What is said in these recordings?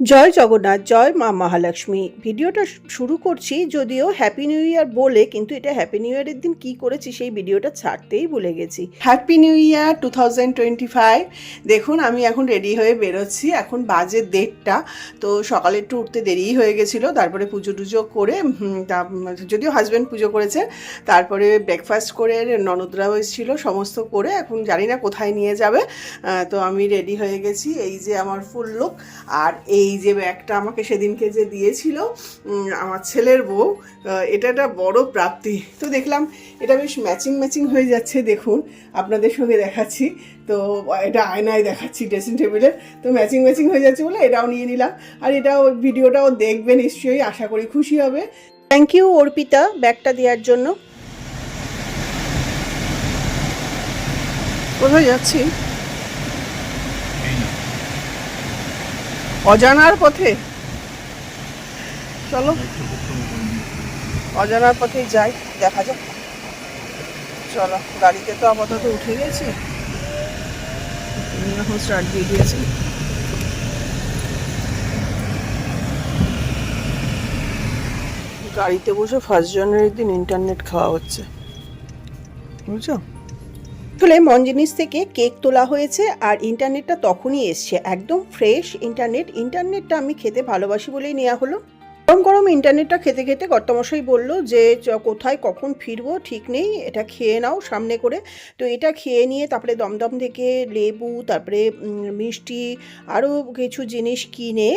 জয় জগন্নাথ, জয় মা মহালক্ষ্মী। ভিডিওটা শুরু করছি যদিও হ্যাপি নিউ ইয়ার বলে, কিন্তু এটা হ্যাপি নিউ ইয়ারের দিন কি করেছি সেই ভিডিওটা ছাড়তেই ভুলে গেছি। হ্যাপি নিউ ইয়ার টু দেখুন, আমি এখন রেডি হয়ে বেরোচ্ছি, এখন বাজে দেড়টা। তো সকালে একটু উঠতে দেরিই হয়ে গেছিল, তারপরে পুজো টুজো করে যদিও হাজব্যান্ড পুজো করেছে, তারপরে ব্রেকফাস্ট করে ননদরাও এসেছিল, সমস্ত করে, এখন জানি না কোথায় নিয়ে যাবে। তো আমি রেডি হয়ে গেছি, এই যে আমার ফুল লুক আর এই যে ব্যাগটা আমাকে সেদিনকে যে দিয়েছিল আমার ছেলের বউ এটা একটা বড় প্রাপ্তি। তো দেখলাম এটা বেশ ম্যাচিং ম্যাচিং হয়ে যাচ্ছে, দেখুন, আপনাদের সঙ্গে দেখাচ্ছি। তো এটা আয়নায় দেখাচ্ছি ড্রেসিং টেবিলে তো ম্যাচিং ম্যাচিং হয়ে যাচ্ছে বলে এটাও নিয়ে নিলাম। আর এটাও, ভিডিওটাও দেখবে নিশ্চয়ই, আশা করি খুশি হবে। থ্যাংক ইউ অর্পিতা, ব্যাগটা দেওয়ার জন্য। কোথায় যাচ্ছি? অজানার পথে। চলো। অজানার পথেই যাই, দেখা যাক। চলো, গাড়িতে তো আপাতত উঠে গেছি। এখন স্টার্ট দিয়ে দিয়েছি। গাড়িতে বসে ফার্স্ট জানুয়ারির দিন ইন্টারনেট খাওয়া হচ্ছে। বুঝছ? আসলে মন জিনিস থেকে কেক তোলা হয়েছে আর ইন্টারনেটটা তখনই এসছে। একদম ফ্রেশ ইন্টারনেট ইন্টারনেটটা আমি খেতে ভালোবাসি বলেই নেওয়া হলো। গরম গরম ইন্টারনেটটা খেতে খেতে কর্তামশাই বলল যে কোথায়, কখন ফিরবো, ঠিক নেই, এটা খেয়ে নাও সামনে করে। তো এটা খেয়ে নিয়ে তারপরে দমদম থেকে লেবু, তারপরে মিষ্টি, আরও কিছু জিনিস কিনে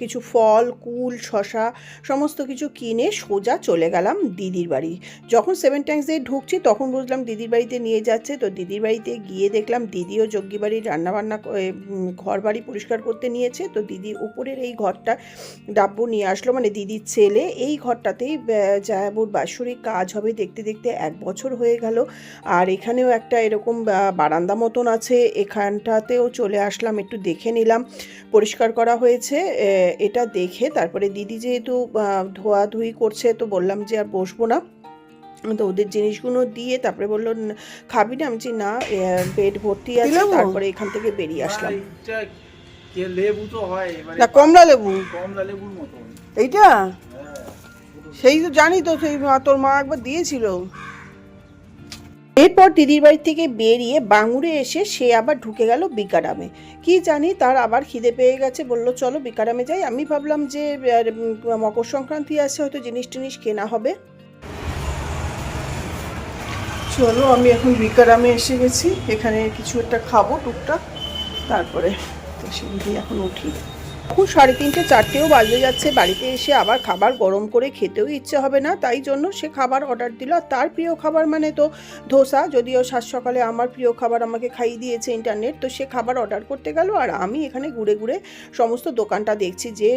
কিছু ফল, কুল শশা সমস্ত কিছু কিনে সোজা চলে গেলাম দিদির বাড়ি। যখন সেভেন ট্যাঙ্কস দিয়ে ঢুকছি তখন বুঝলাম দিদির বাড়িতে নিয়ে যাচ্ছে। তো দিদির বাড়িতে গিয়ে দেখলাম দিদিও যজ্ঞি বাড়ির রান্নাবান্না ঘর বাড়ি পরিষ্কার করতে নিয়েছে। তো দিদি উপরের এই ঘরটা ডাব্বু নিয়ে আসলো। মানে দিদির ছেলে এই ঘরটাতেই জায়াবুর বাৎসরিক কাজ হবে দেখতে দেখতে এক বছর হয়ে গেল। আর এখানেও একটা এরকম বারান্দা মতন আছে। এখানটাতেও চলে আসলাম একটু দেখে নিলাম। পরিষ্কার করা হয়েছে এটা দেখে তারপরে দিদি যেহেতু ধোয়াধুয়ি করছে তো বললাম যে আর বসবো না। তো ওদের জিনিসগুলো দিয়ে তারপরে বলল "ন- খাবি না? আমি না বেড ভর্তি আছে। তারপরে এখান থেকে বেরিয়ে আসলাম। কে লেবু তো হয় এবারে না কমলা লেবু। কমলা লেবুর মতন। এইটা? সেই তো জানি তো সেই তোর মা একবার দিয়েছিল। এরপর দিদির বাড়ি থেকে বেরিয়ে বাঙুরে এসে সে আবার ঢুকে গেল বিকারামে। কি জানি তার আবার খিদে পেয়ে গেছে বলল চলো বিকারামে যাই। আমি ভাবলাম যে মকর সংক্রান্তি আছে হয়তো জিনিস টিনিস কেনা হবে। চলো আমি এখন বিকারামে এসে গেছি। এখানে কিছু একটা খাব টুকটাক তারপরে তো সিঁড়ি এখন উঠি। এখন সাড়ে তিনটে, চারটেও বাজে যাচ্ছে। বাড়িতে এসে আবার খাবার গরম করে খেতেও ইচ্ছে হবে না, তাই জন্য সে খাবার অর্ডার দিল। আর তার প্রিয় খাবার মানে তো ধোসা। যদিও সাত সকালে আমার প্রিয় খাবার আমাকে খাইয়ে দিয়েছে ইন্টারনেট তো সে খাবার অর্ডার করতে গেল। আর আমি এখানে ঘুরে ঘুরে সমস্ত দোকানটা দেখছি যে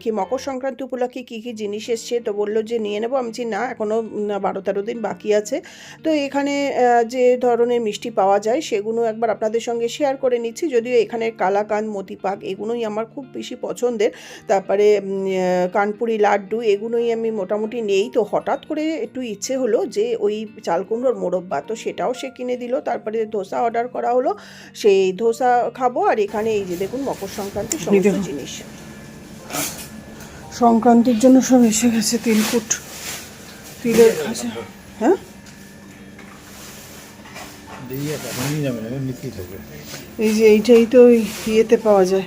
কি মকর সংক্রান্তি উপলক্ষে কী কী জিনিস এসছে। তো বলল যে, নিয়ে নেব। আমি না এখনও বারো তেরো দিন বাকি আছে। তো এখানে যে ধরনের মিষ্টি পাওয়া যায়, সেগুলো একবার আপনাদের সঙ্গে শেয়ার করে নিচ্ছি। যদিও এখানে কালাকান, মতিপাক, এগুলোই আমার খুব বেশি পছন্দের। তারপরে কানপুরি লাড্ডু এগুলোই আমি মোটামুটি নেই। তো হঠাৎ করে একটু ইচ্ছে হলো যে ওই চাল কুমড়োর মোরব্বা তো সেটাও সে কিনে দিল। তারপরে ধোসা অর্ডার করা হলো। সেই ধোসা খাব আর এখানে এই যে দেখুন মকর সংক্রান্তির সমস্ত জিনিস। সংক্রান্তির জন্য সব এসে গেছে তিলকুট তিলের খাজা। হ্যাঁ? দিয়ে নিয়ে যাবে না নিতেই থাকবে এই যে এইটাই তো ওই ইয়েতে পাওয়া যায়।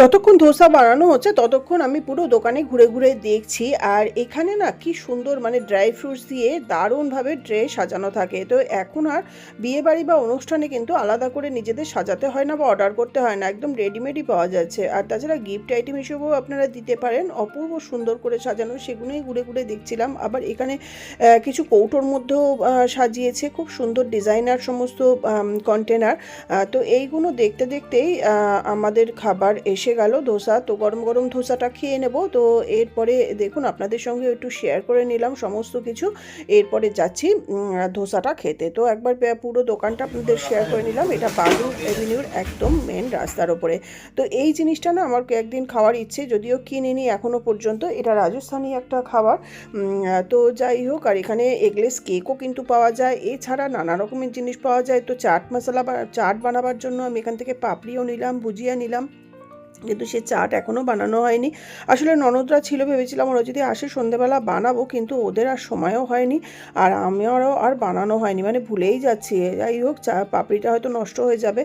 যতক্ষণ ধোসা বানানো হচ্ছে, ততক্ষণ আমি পুরো দোকানে ঘুরে ঘুরে দেখছি। আর এখানে না কি সুন্দর মানে ড্রাই ফ্রুটস দিয়ে দারুণভাবে ট্রে সাজানো থাকে। তো এখন আর বিয়ে বাড়ি বা অনুষ্ঠানে কিন্তু আলাদা করে নিজেদের সাজাতে হয় না বা অর্ডার করতে হয় না। একদম রেডিমেডই পাওয়া যাচ্ছে। আর তাছাড়া গিফট আইটেম হিসেবেও আপনারা দিতে পারেন। অপূর্ব সুন্দর করে সাজানো, সেগুলোই ঘুরে ঘুরে দেখছিলাম। আবার এখানে কিছু কৌটোর মধ্যেও সাজিয়েছে খুব সুন্দর ডিজাইনার সমস্ত কন্টেনার তো এইগুলো দেখতে দেখতেই আমাদের খাবার এসে এসে গেল, ধোসা। তো গরম গরম ধোসাটা খেয়ে নেব। তো এরপরে দেখুন, আপনাদের সঙ্গে একটু শেয়ার করে নিলাম সমস্ত কিছু। এরপরে যাচ্ছি ধোসাটা খেতে। তো একবার পুরো দোকানটা আপনাদের শেয়ার করে নিলাম। এটা বালু এভিনিউর একদম মেন রাস্তার ওপরে। তো এই জিনিসটা না, আমার একদিন খাওয়ার ইচ্ছে, যদিও কিনিনি এখনও পর্যন্ত। এটা রাজস্থানি একটা খাবার। তো যাই হোক, আর এখানে এগলেস কেকও কিন্তু পাওয়া যায়। এছাড়া নানা রকমের জিনিস পাওয়া যায়। তো চাট মশলা বা, চাট বানাবার জন্য আমি এখান থেকে পাপড়িও নিলাম, ভুজিয়া নিলাম। কিন্তু সে চাট এখনও বানানো হয়নি। আসলে ননদরা ছিল, ভেবেছিলাম ওরা যদি আসে সন্ধেবেলা বানাবো, কিন্তু ওদের আর সময়ও হয়নি আর আমারও আর বানানো হয়নি। মানে ভুলেই যাচ্ছি। যাই হোক, চা, পাপড়িটা হয়তো নষ্ট হয়ে যাবে।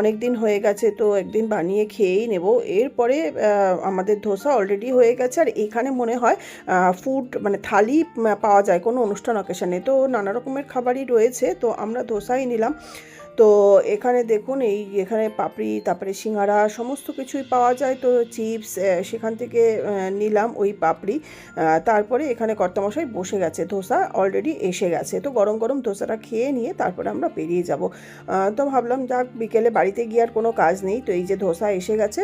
অনেক দিন হয়ে গেছে তো একদিন বানিয়ে খেয়েই নেব। এরপরে আমাদের ধোসা অলরেডি হয়ে গেছে আর এখানে মনে হয় ফুড মানে থালি পাওয়া যায় কোনো অনুষ্ঠান অকেশানে তো নানা রকমের খাবারই রয়েছে। তো আমরা ধোসাই নিলাম। তো এখানে দেখুন, এই এখানে পাপড়ি, তারপরে সিঙ্গারা সমস্ত কিছুই পাওয়া যায়। তো চিপস সেখান থেকে নিলাম ওই পাপড়ি। তারপরে এখানে কর্তামশাই বসে গেছে। ধোসা অলরেডি এসে গেছে। তো গরম গরম ধোসাটা খেয়ে নিয়ে তারপরে আমরা বেরিয়ে যাব। তো ভাবলাম, যাক, বিকেলে বাড়িতে গিয়ে আর কোনো কাজ নেই। তো এই যে ধোসা এসে গেছে।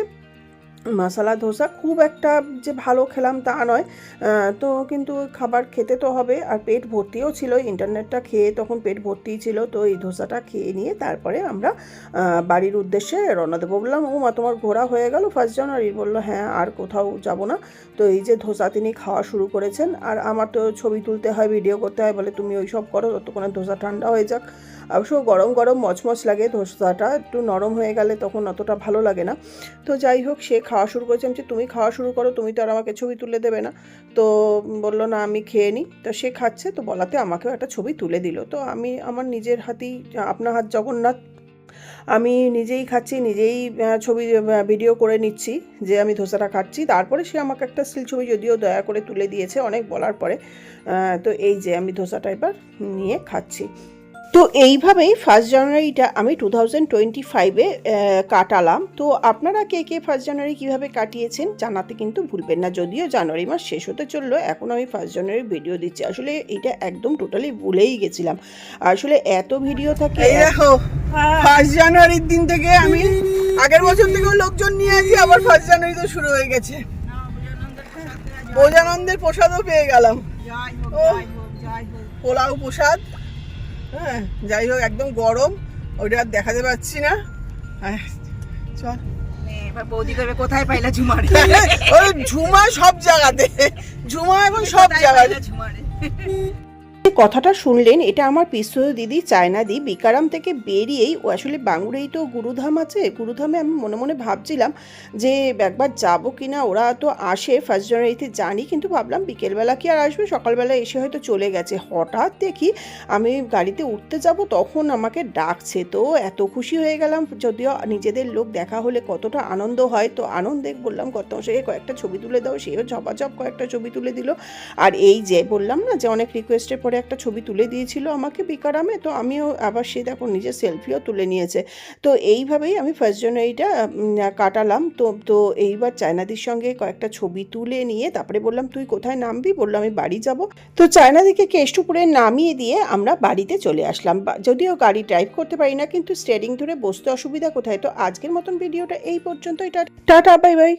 মশলা ধোসা খুব একটা যে ভালো খেলাম তা নয়। তো কিন্তু খাবার খেতে তো হবে আর পেট ভর্তিও ছিল, ইন্টারনেটটা খেয়ে তখন পেট ভর্তিই ছিল, তো এই ধোসাটা খেয়ে নিয়ে তারপরে আমরা বাড়ির উদ্দেশ্যে রওনা দেবো। বললাম ও মা তোমার ঘোরা হয়ে গেল ফার্স্ট জানুয়ারি বলল হ্যাঁ আর কোথাও যাব না। তো এই যে ধোসা তিনি খাওয়া শুরু করেছেন, আর আমার তো ছবি তুলতে হয় ভিডিও করতে হয়, বলে তুমি ওই সব করো, ততক্ষণে ধোসা ঠান্ডা হয়ে যাক। অবশ্য গরম গরম মচমচ লাগে ধোসাটা, একটু নরম হয়ে গেলে তখন অতটা ভালো লাগে না। তো যাই হোক, সে খাওয়া শুরু করেছে। আমি তুমি খাওয়া শুরু করো, তুমি তো আর আমাকে ছবি তুলে দেবে না। তো বলল, না, আমি খেয়ে নিই। তো সে খাচ্ছে, তো বলাতে আমাকেও একটা ছবি তুলে দিল। তো আমি আমার নিজের হাতেই, আপনার হাত জগন্নাথ, আমি নিজেই খাচ্ছি, নিজেই ছবি ভিডিও করে নিচ্ছি যে আমি ধোসাটা খাচ্ছি। তারপরে সে আমাকে একটা স্টিল ছবি যদিও দয়া করে তুলে দিয়েছে অনেক বলার পরে তো এই যে আমি ধোসাটা এবার নিয়ে খাচ্ছি। তো এইভাবেই ফার্স্ট জানুয়ারিটা আমি টু থাউজেন্ড টোয়েন্টি ফাইভে কাটালাম। তো আপনারা কে কে ফার্স্ট জানুয়ারি কীভাবে কাটিয়েছেন জানাতে কিন্তু ভুলবেন না। যদিও জানুয়ারি মাস শেষ হতে চলল এখন আমি ফার্স্ট জানুয়ারি ভিডিও দিচ্ছি। আসলে এটা একদম টোটালি ভুলেই গেছিলাম। আসলে এত ভিডিও থাকে এই দেখো ফার্স্ট জানুয়ারির দিন থেকে আমি আগের বছর থেকেও লোকজন নিয়ে আসি আবার ফার্স্ট জানুয়ারি তো শুরু হয়ে গেছে। ভোজানন্দের প্রসাদও পেয়ে গেলাম। পোলাও প্রসাদ হ্যাঁ যাই হোক একদম গরম। ওইটা আর দেখাতে পাচ্ছি না। চল। এবার বৌদি করবে কোথায় পাইলা ঝুমার? ওই ঝুমা সব জায়গাতে। ঝুমা এখন সব জায়গাতে। ঝুমারে? কথাটা শুনলেন, এটা আমার পিস্তল দিদি, চায়না দি, বিকারাম থেকে বেরিয়েই, ও আসলে বাঙ্গুরেই তো গুরুধাম আছে, গুরুধামে আমি মনে মনে ভাবছিলাম যে একবার যাব কি না ওরা তো আসে ফার্স্ট জানুয়ারিতে জানি, কিন্তু ভাবলাম বিকেলবেলা কি আর আসবে, সকালবেলা এসে হয়তো চলে গেছে। হঠাৎ দেখি আমি গাড়িতে উঠতে যাব, তখন আমাকে ডাকছে, তো এত খুশি হয়ে গেলাম, যদিও নিজেদের লোক দেখা হলে কতটা আনন্দ হয়, তো আনন্দে বললাম কত সে কয়েকটা ছবি তুলে দাও। সেও ঝপাঝপ কয়েকটা ছবি তুলে দিল। আর এই যে বললাম না যে, অনেক রিকোয়েস্টের পরে একটা ছবি তুলে দিয়েছিল আমাকে বিকারামে তো আমিও আবার সে দেখো নিজের সেলফিও তুলে নিয়েছে। তো এইভাবেই আমি ফার্স্ট জানুয়ারিটা কাটালাম। তো তো এইবার চায়নাদির সঙ্গে কয়েকটা ছবি তুলে নিয়ে তারপরে বললাম, তুই কোথায় নামবি? বলল, আমি বাড়ি যাব। তো চায়নাদিকে কেষ্টপুরে নামিয়ে দিয়ে আমরা বাড়িতে চলে আসলাম। যদিও গাড়ি ড্রাইভ করতে পারি না, কিন্তু স্টেয়ারিং ধরে বসতে অসুবিধা কোথায়? তো আজকের মতন ভিডিওটা এই পর্যন্তই টাটা বাই বাই